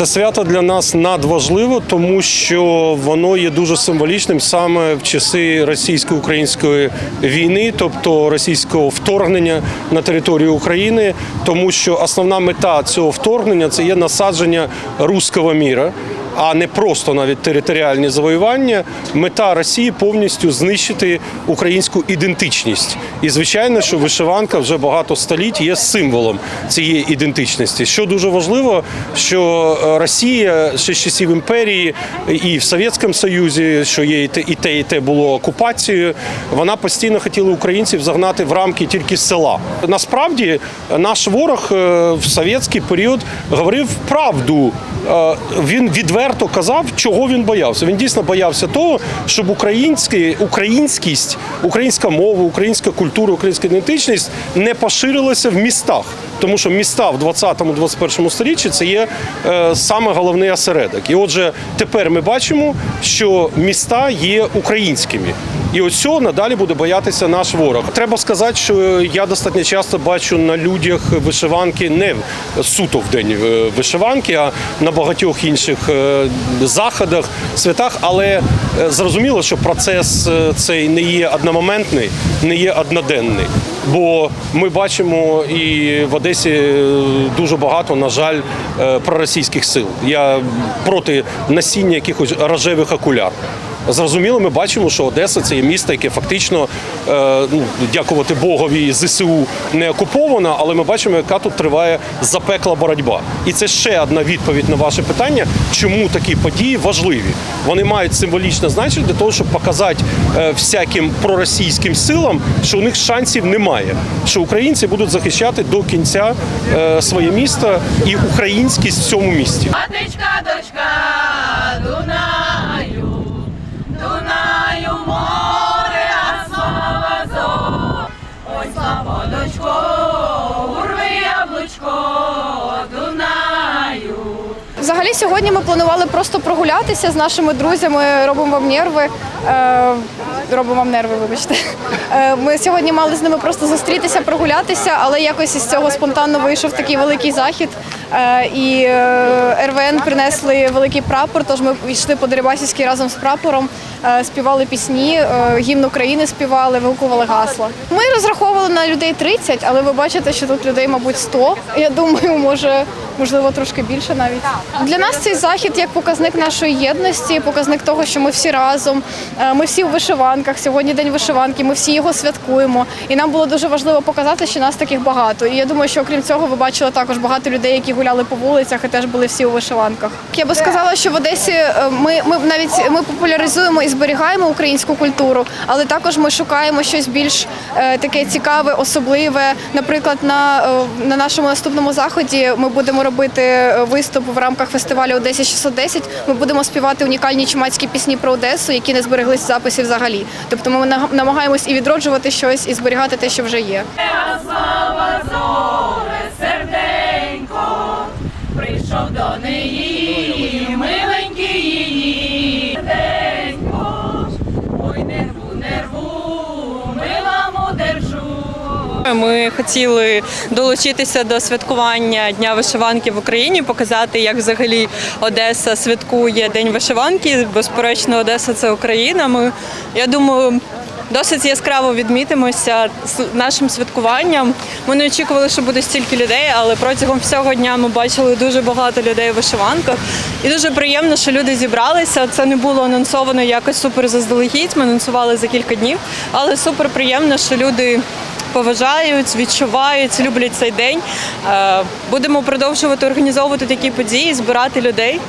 Це свято для нас надважливо, тому що воно є дуже символічним саме в часи російсько-української війни, тобто російського вторгнення на територію України, тому що основна мета цього вторгнення це є насадження руського міра. А не просто навіть територіальні завоювання. Мета Росії повністю знищити українську ідентичність. І звичайно, що вишиванка вже багато століть є символом цієї ідентичності. Що дуже важливо, що е, Росія ще з часів імперії і в Совєтському Союзі, що є і те, і те, було окупацією, вона постійно хотіла українців загнати в рамки тільки села. Насправді наш ворог е, в совєтський період говорив правду. Е, Він відверто казав, чого він боявся. Він дійсно боявся того, щоб український, українськість, українська мова, українська культура, українська ідентичність не поширилася в містах. Тому що міста в 20-21 сторіччі це є е, саме головний осередок. І отже, тепер ми бачимо, що міста є українськими. І ось цього надалі буде боятися наш ворог. Треба сказати, що я достатньо часто бачу на людях вишиванки не суто в день е, вишиванки, а на багатьох інших е, заходах, святах. Але е, зрозуміло, що процес цей не є одномоментний, не є одноденний. Бо ми бачимо і в Одесі дуже багато, на жаль, проросійських сил. Я проти насіння якихось рожевих окуляр. Зрозуміло, ми бачимо, що Одеса це є місто, яке фактично, е, ну, дякувати Богові, ЗСУ не окуповано, але ми бачимо, яка тут триває запекла боротьба. І це ще одна відповідь на ваше питання, чому такі події важливі. Вони мають символічне значення для того, щоб показати е, всяким проросійським силам, що у них шансів немає, що українці будуть захищати до кінця е, своє місто і українськість в цьому місті. Матичка, дочка, Взагалі сьогодні ми планували просто прогулятися з нашими друзями, робимо вам нерви. Е, робимо вам нерви, вибачте. Е, ми сьогодні мали з ними просто зустрітися, прогулятися, але якось із цього спонтанно вийшов такий великий захід. Е, і РВН принесли великий прапор, тож ми йшли по Дерибасівській разом з прапором, співали пісні, гімн України співали, вигукували гасла. Ми розраховували на людей 30, але ви бачите, що тут людей, мабуть, 100. Я думаю, може, можливо, трошки більше навіть. Для нас цей захід як показник нашої єдності, показник того, що ми всі разом, е, ми всі у вишиванках. Сьогодні день вишиванки, ми всі його святкуємо. І нам було дуже важливо показати, що нас таких багато. І я думаю, що окрім цього, ви бачили також багато людей, які гуляли по вулицях і теж були всі у вишиванках. Я би сказала, що в Одесі е, ми, ми навіть ми популяризуємо і зберігаємо українську культуру, але також ми шукаємо щось більш е, таке цікаве, особливе. Наприклад, на, на нашому наступному заході ми будемо робити е, виступ в рамках фестивалю Одесі 610. Ми будемо співати унікальні чумацькі пісні про Одесу, які не збереглись в записі взагалі. Тобто ми на- намагаємось і відроджувати щось, і зберігати те, що вже є. Слава зоре, серденько, прийшов до неї, Ми хотіли долучитися до святкування Дня вишиванки в Україні, показати, як взагалі Одеса святкує День вишиванки. Безперечно, Одеса це Україна. Ми, я думаю, досить яскраво відмітимося нашим святкуванням. Ми не очікували, що буде стільки людей, але протягом всього дня ми бачили дуже багато людей у вишиванках. І дуже приємно, що люди зібралися. Це не було анонсовано якось супер заздалегідь. Ми анонсували за кілька днів, але супер приємно, що люди поважають, відчувають, люблять цей день. Е, Будемо продовжувати організовувати такі події, збирати людей.